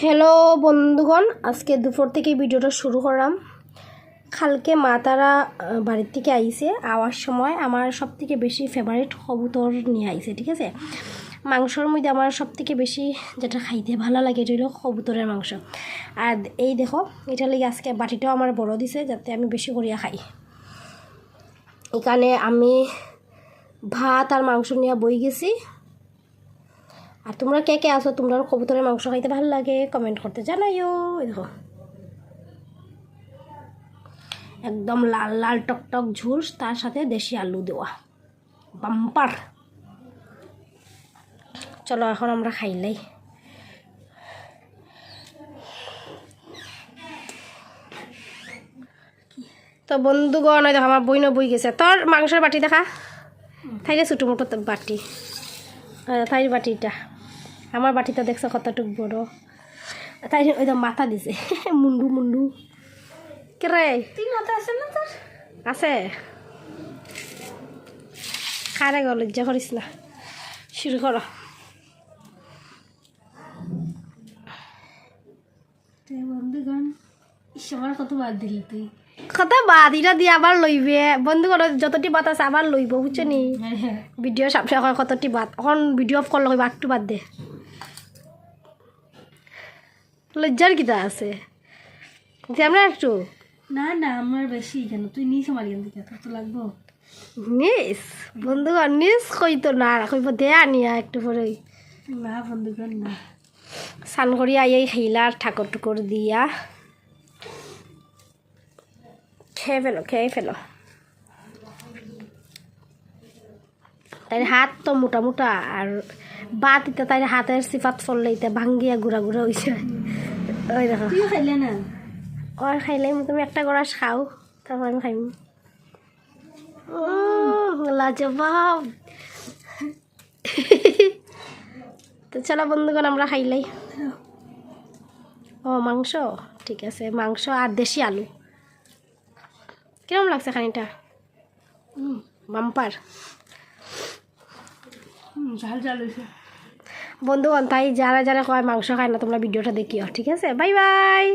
Hello বন্ধুগণ, আজকে দুপুর থেকে ভিডিওটা শুরু করলাম। কালকে মা তারা বাড়ির থেকে আইছে। আওয়ার সময় আমার সব থেকে বেশি ফেভারিট কবুতর নিয়ে আইছে, ঠিক আছে? মাংসর মধ্যে আমার সব থেকে বেশি যেটা খাইতে ভালো লাগে, এটা হলো কবুতরের মাংস। আর এই দেখো, এটা লাগে আজকে বাটিটাও আমার বড় দিছে, যাতে আমি বেশি করিয়া খাই। এখানে আমি ভাত আর মাংস নিয়ে বই গেছি। আর তোমরা কে কে আসো তোমরা কবুতরের মাংস খাইতে ভালো লাগে? কমেন্ট করতে জানাইও। এই দেখো। একদম লাল লাল টকটক ঝুল তার সাথে দেশি আলু দেওয়া। বাম্পার। চলো এখন আমরা খাইলাই তো বন্ধুগণ ওই দেখো আমার বই না বই গেছে। তোর মাংসের বাটি দেখা? থাকে ছোটো মোটো বাটি। তাই বাটিটা। আমার বাটিটা দেখছ কতটুক বড়? তাই ওই মাথা দিছে। মুন্ডু মুন্ডু। কেরে মাথা আছে না তোর? আছে। খারে গো লজ্জা করিস না। শুরু করো। বন্ধুগণ ইস কত বাদ দিলি তুই? কথা বাদ এটা দিয়ে আবার লইবে? বন্ধু করো যতটি বাত আছে আবার লইব বুঝছ নি হ্যাঁ হ্যাঁ। ভিডিও সামনে কতটি বাদ? এখন ভিডিও অফ করলে কইবা বাদ দে। লজ্জার কিতা আছে? আমরা একটু। না না আমার বেশি কেন? তুই নিস আমার থেকে তোর তো লাগবো। নিস? বন্ধুগণ নিস কইতো না কইব দে আনিয়া একটু পরে না বন্ধুগণ না। স্নান করি আই এই খাইলা ঠাকুর টুকুর দিয়া। খেয়ে ফেলো খেয়ে ফেলো। তাই হাত তো মোটা মোটা আর বাত ইতা তাই হাতের সিফাত ফললে ইতা ভাঙ্গিয়া গুড়া গুড়া হয়েছে ওই দেখো। তুইও খাইলে না? ওর খাইলে তুমি একটা গড়াস খাও তারপর আমি খাইম। লাজবাব। তো চলো বন্ধুগণ আমরা খাইলাই। ও মাংস? ঠিক আছে মাংস আর দেশি আলু। কিরম লাগছে খানিটা? হুম ঝাল ঝাল তাই যারা যারা কয় মাংস খায় না, তোমরা ভিডিওটা দেখিও, ঠিক আছে? Bye bye!